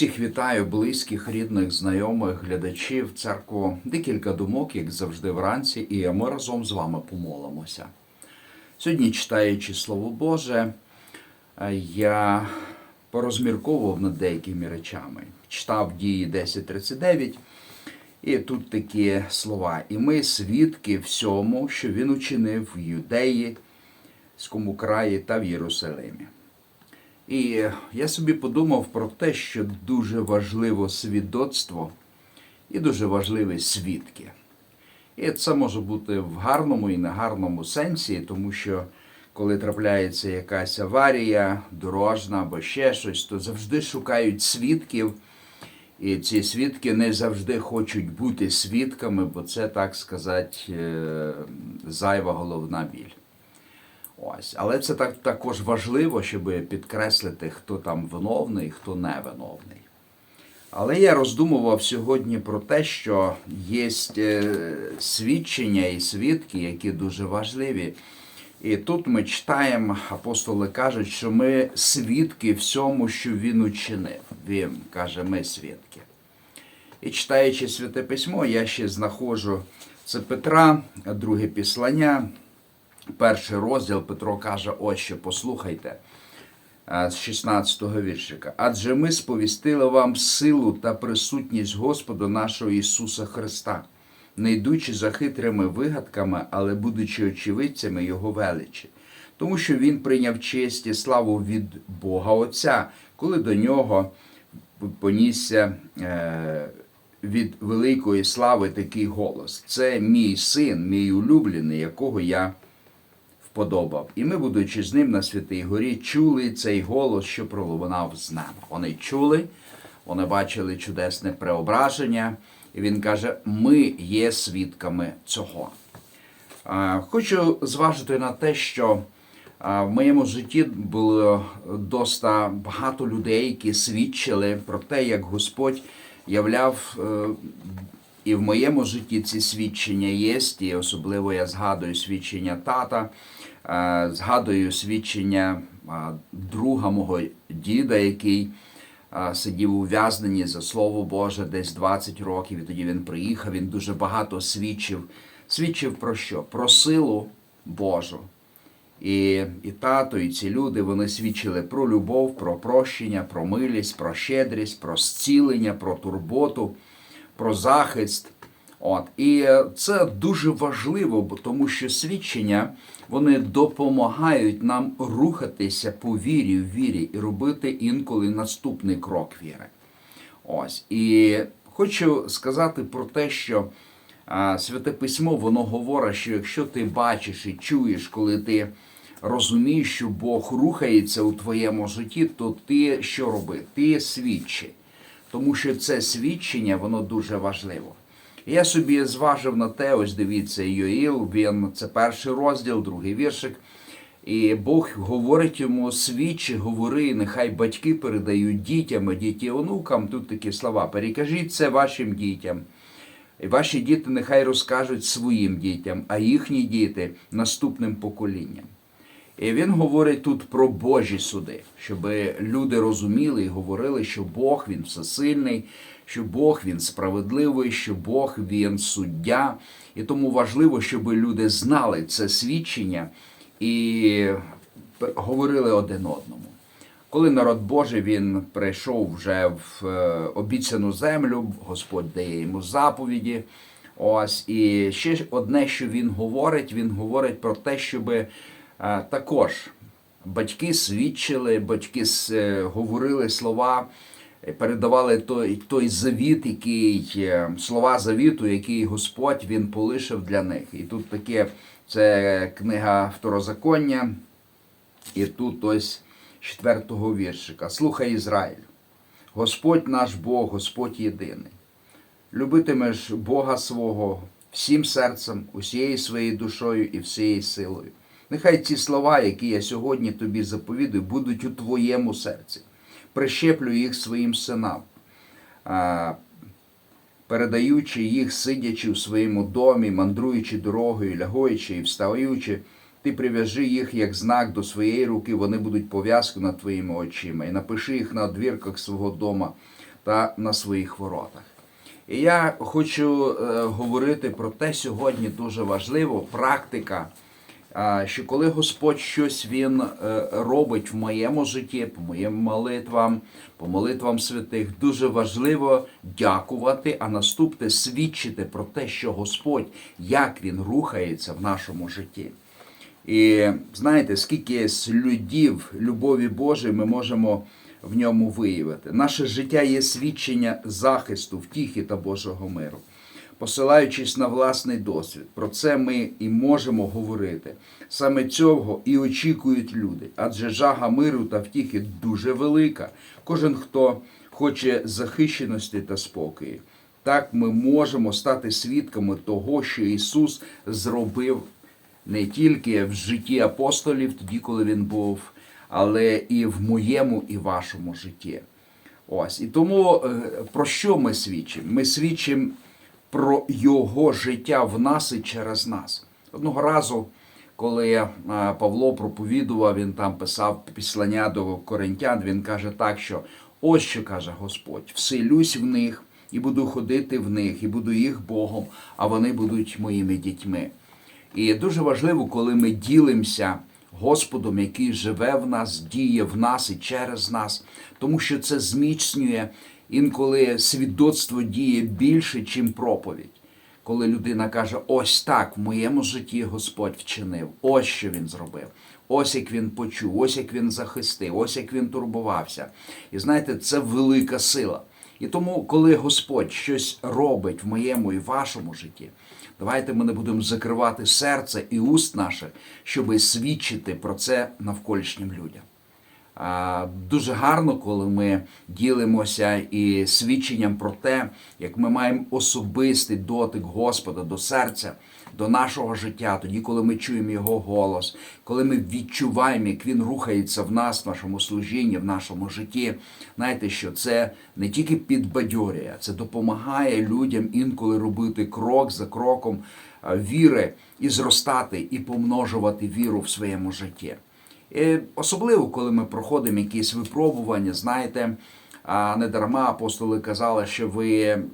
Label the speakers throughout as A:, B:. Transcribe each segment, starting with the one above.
A: всіх вітаю, близьких, рідних, знайомих, глядачів, церкву. Декілька думок, як завжди, вранці, і ми разом з вами помолимося. Сьогодні, читаючи Слово Боже, я порозмірковував над деякими речами. Читав дії 10.39, і тут такі слова. І ми свідки всьому, що він учинив в Юдеї, Скому краї та в Єрусалимі. І я собі подумав про те, що дуже важливо свідоцтво і дуже важливі свідки. І це може бути в гарному і негарному сенсі, тому що коли трапляється якась аварія, дорожна або ще щось, то завжди шукають свідків. І ці свідки не завжди хочуть бути свідками, бо це, так сказати, е, зайва головна біль. Ось, але це так також важливо, щоб підкреслити, хто там виновний, хто не виновний. Але я роздумував сьогодні про те, що є е, свідчення і свідки, які дуже важливі. І тут ми читаємо, апостоли кажуть, що ми свідки всьому, що він учинив. Він каже, ми свідки. І читаючи Святе Письмо, я ще знаходжу це Петра, друге післання, перший розділ Петро каже, що, послухайте, з 16-го віршика. Адже ми сповістили вам силу та присутність Господа нашого Ісуса Христа, не йдучи за хитрими вигадками, але будучи очевидцями Його величі. Тому що Він прийняв честь і славу від Бога Отця, коли до нього понісся е, від великої слави такий голос. Це мій син, мій улюблений, якого я вподобав. І ми, будучи з ним на Святій Горі, чули цей голос, що пролунав з нами. Вони чули, вони бачили чудесне преображення, і він каже: ми є свідками цього. Хочу зважити на те, що в моєму житті було доста багато людей, які свідчили про те, як Господь являв. е, І в моєму житті ці свідчення є, і особливо я згадую свідчення тата, згадую свідчення е, друга мого діда, який е, сидів ув'язненні за Слово Боже десь 20 років, і тоді він приїхав, він дуже багато свідчив. Свідчив про що? Про силу Божу. І, і тато, і ці люди вони свідчили про любов, про прощення, про милість, про щедрість, про зцілення, про турботу, про захист. От. І е, це дуже важливо, тому що свідчення вони допомагають нам рухатися по вірі в вірі і робити інколи наступний крок віри. Ось. І хочу сказати про те, що Святе Письмо воно говорить, що якщо ти бачиш і чуєш, коли ти розумієш, що Бог рухається у твоєму житті, то ти що роби? Ти свідчи. Тому що це свідчення, воно дуже важливо. Я собі зважив на те, ось дивіться, Йоїл, він це перший розділ, другий віршик. І Бог говорить йому свідчи, говори, нехай батьки передають дітям, а діті онукам. Тут такі слова. Перекажіть це вашим дітям. І ваші діти нехай розкажуть своїм дітям, а їхні діти наступним поколінням. І він говорить тут про Божі суди, щоб люди розуміли і говорили, що Бог він всесильний, що Бог він справедливий, що Бог він суддя. І тому важливо, щоб люди знали це свідчення і говорили один одному. Коли народ Божий він прийшов вже в е, обіцяну землю, Господь дає йому заповіді. Ось і ще одне, що він говорить, він говорить про те, щоб е, також батьки свідчили, батьки е, говорили слова, передавали той той завіт, який слова завіту, який Господь він полишив для них. І тут таке це книга Второзаконня, і тут ось четвертого віршика. Слухай Ізраїль, Господь наш Бог, Господь єдиний. Любитимеш Бога свого всім серцем, усією своєю душою і всією силою. Нехай ці слова, які я сьогодні тобі заповідую, будуть у твоєму серці. Прищеплю їх своїм синам, передаючи їх, сидячи в своєму домі, мандруючи дорогою, лягуючи і встаючи, ти прив'яжи їх як знак до своєї руки, вони будуть пов'язку над твоїми очима, і напиши їх на одвірках свого дома, та на своїх воротах. І я хочу е, говорити про те сьогодні дуже важливо, практика, що коли Господь щось Він е, робить в моєму житті, по моїм молитвам, по молитвам святих, дуже важливо дякувати, а наступне свідчити про те, що Господь, як Він рухається в нашому житті. І знаєте, скільки слідів любові Божої ми можемо в ньому виявити. Наше життя є свідчення захисту, втіхи та Божого миру. Посилаючись на власний досвід, про це ми і можемо говорити. Саме цього і очікують люди, адже жага миру та втіхи дуже велика. Кожен, хто хоче захищеності та спокою. Так ми можемо стати свідками того, що Ісус зробив не тільки в житті апостолів, тоді, коли він був, але і в моєму і вашому житті. Ось. І тому е, про що ми свідчимо? Ми свідчимо про Його життя в нас і через нас. Одного разу, коли е, Павло проповідував, він там писав післання до коринтян, він каже так, що ось що каже Господь: вселюсь в них і буду ходити в них, і буду їх Богом, а вони будуть моїми дітьми. І дуже важливо, коли ми ділимося Господом, який живе в нас, діє в нас і через нас, тому що це зміцнює інколи свідоцтво діє більше, чим проповідь. Коли людина каже, ось так в моєму житті Господь вчинив, ось що він зробив, ось як він почув, ось як він захистив, ось як він турбувався. І знаєте, це велика сила. І тому, коли Господь щось робить в моєму і вашому житті, давайте ми не будемо закривати серце і уст наших, щоб свідчити про це навколишнім людям. Дуже гарно, коли ми ділимося і свідченням про те, як ми маємо особистий дотик Господа до серця, до нашого життя, тоді, коли ми чуємо Його голос, коли ми відчуваємо, як Він рухається в нас, в нашому служінні, в нашому житті. Знаєте, що це не тільки підбадьорює, це допомагає людям інколи робити крок за кроком віри і зростати, і помножувати віру в своєму житті. І особливо, коли ми проходимо якісь випробування, знаєте, не дарма апостоли казали, що ви е,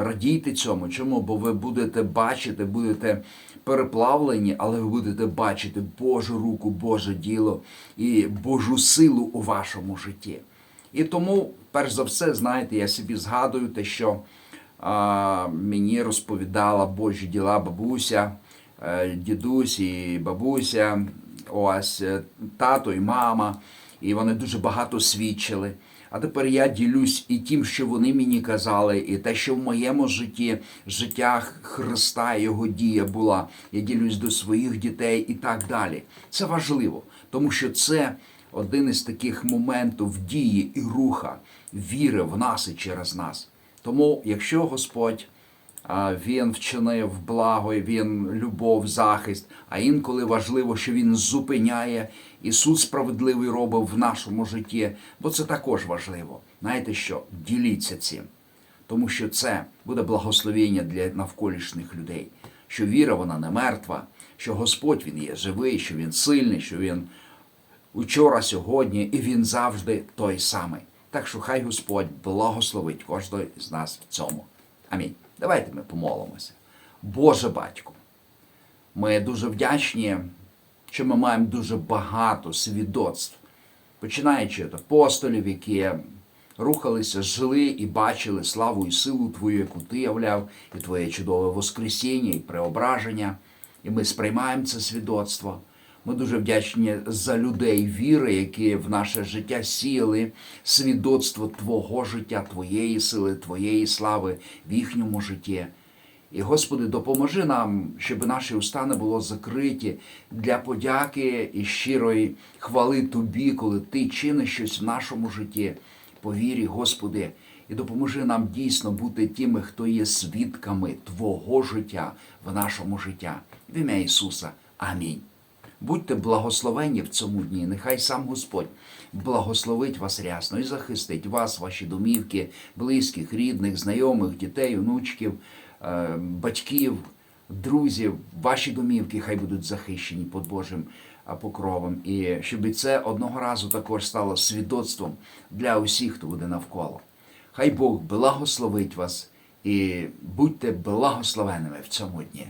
A: радійте цьому. Чому? Бо ви будете бачити, будете переплавлені, але ви будете бачити Божу руку, Боже діло і Божу силу у вашому житті. І тому, перш за все, знаєте, я собі згадую те, що а, мені розповідала Божі діла бабуся, е, дідусь і бабуся ось е, тато і мама, і вони дуже багато свідчили. А тепер я ділюсь і тим, що вони мені казали, і те, що в моєму житті, життя Христа, Його дія була. Я ділюсь до своїх дітей і так далі. Це важливо, тому що це один із таких моментів дії і руха, віри в нас і через нас. Тому, якщо Господь він вчинив благо, він любов, захист. А інколи важливо, що він зупиняє і суд справедливий робив в нашому житті, бо це також важливо. Знаєте що? Діліться цим, тому що це буде благословення для навколишніх людей. Що віра вона не мертва, що Господь Він є живий, що Він сильний, що Він учора, сьогодні, і Він завжди той самий. Так що хай Господь благословить кожного з нас в цьому. Амінь. Давайте ми помолимося. Боже батько, ми дуже вдячні, що ми маємо дуже багато свідоцтв, починаючи від апостолів, які рухалися, жили і бачили славу і силу Твою, яку ти являв, і Твоє чудове Воскресіння і преображення. І ми сприймаємо це свідоцтво. Ми дуже вдячні за людей віри, які в наше життя сіяли свідоцтво Твого життя, Твоєї сили, Твоєї слави в їхньому житті. І, Господи, допоможи нам, щоб наші уста не було закриті для подяки і щирої хвали Тобі, коли Ти чиниш щось в нашому житті. По вірі, Господи, і допоможи нам дійсно бути тими, хто є свідками Твого життя в нашому життя. В ім'я Ісуса. Амінь. Будьте благословені в цьому дні. Нехай сам Господь благословить вас рясно і захистить вас, ваші домівки, близьких, рідних, знайомих, дітей, онучків, е, батьків, друзів. Ваші домівки хай будуть захищені під Божим покровом. І щоб це одного разу також стало свідоцтвом для усіх, хто буде навколо. Хай Бог благословить вас і будьте благословеними в цьому дні.